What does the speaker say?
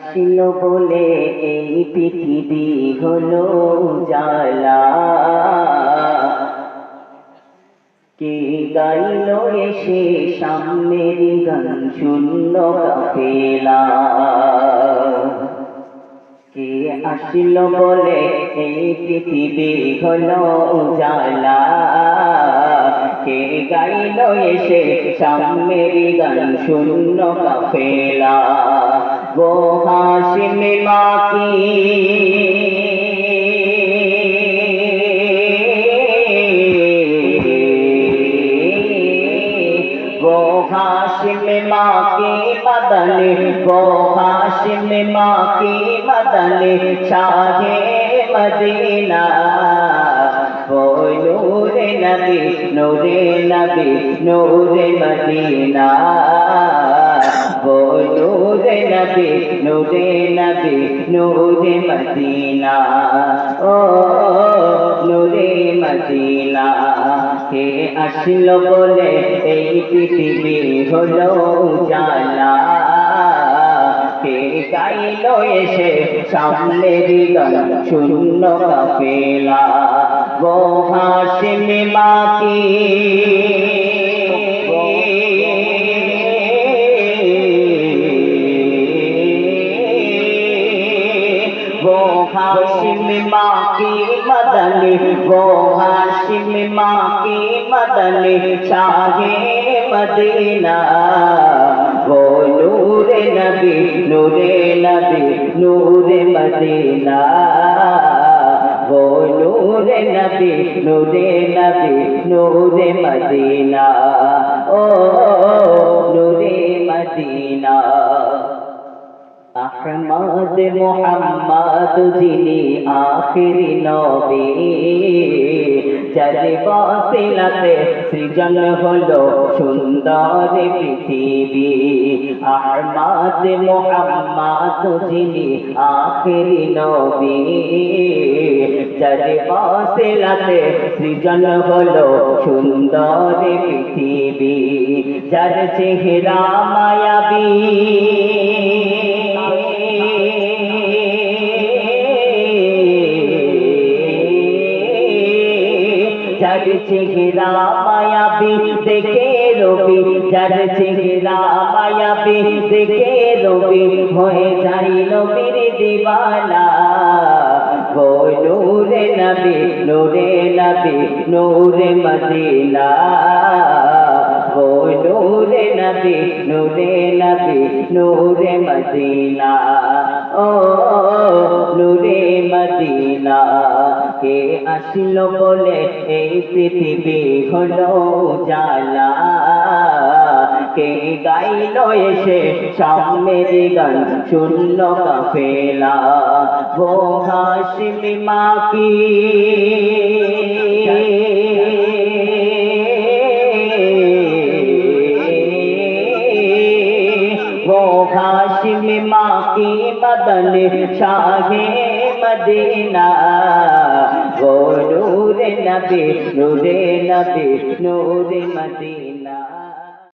আসিল বলে এই পৃথিবী হলো জালা কে গাইল এসে সামনের গান শূন্য কাফেলা। কে আসিল বলে এই পৃথিবী হলো উজালা। কে গাইল এসে সামনের গান শূন্য কাফেলা। গো হাসিম মাকি গো মদনে গো মদনে মদিনা নূরে নবী নূরে নবী, নূরে মদিনা। নূরে নবী নূরে নবী, নূরে মদিনা। ও নূরে মদিনা। কে আসল বলে এই পৃথিবী হলো জানা কে গাইল এসে সামনের গান শূন্য কাপেলা। গো হাসিম মাকি মদনী, গো হাসিম মাকি মদনী, শাহে মদিনা। গো নূরে নবী নূরে মদিনা গো নূরে নবী নূরে নবী নূরে মদিনা ও নূরে মদিনা। আহমদ মোহাম্মদ যিনি আখিরি নবী। যার বাসিলাতে সৃজন হলো সুন্দর পৃথিবী। আহমদ মোহাম্মদ যিনি আখিরি নবী। যার বাসিলাতে সৃজন হলো সুন্দর পৃথিবী। যার চেহারা মায়াবী। যার চেহারা মায়াবি, দেখে রবি যার চেহারা মায়াবি, দেখে রবি হয়ে যাই নবীর দিবানা গো নূরে নবী নূরে নবী, নূরে মদিনা। নূরে মদিনা, ও নূরে মদিনা, কে আসল বলে এই পৃথিবী হলো জালা কে গাইল এসে সামনের গান শূন্য কাফেলা? গো হাসিম মাকি वो हाशिम माँ की मदन शाहे मदीना वो नूर नबी नूरे नबी नूर मदीना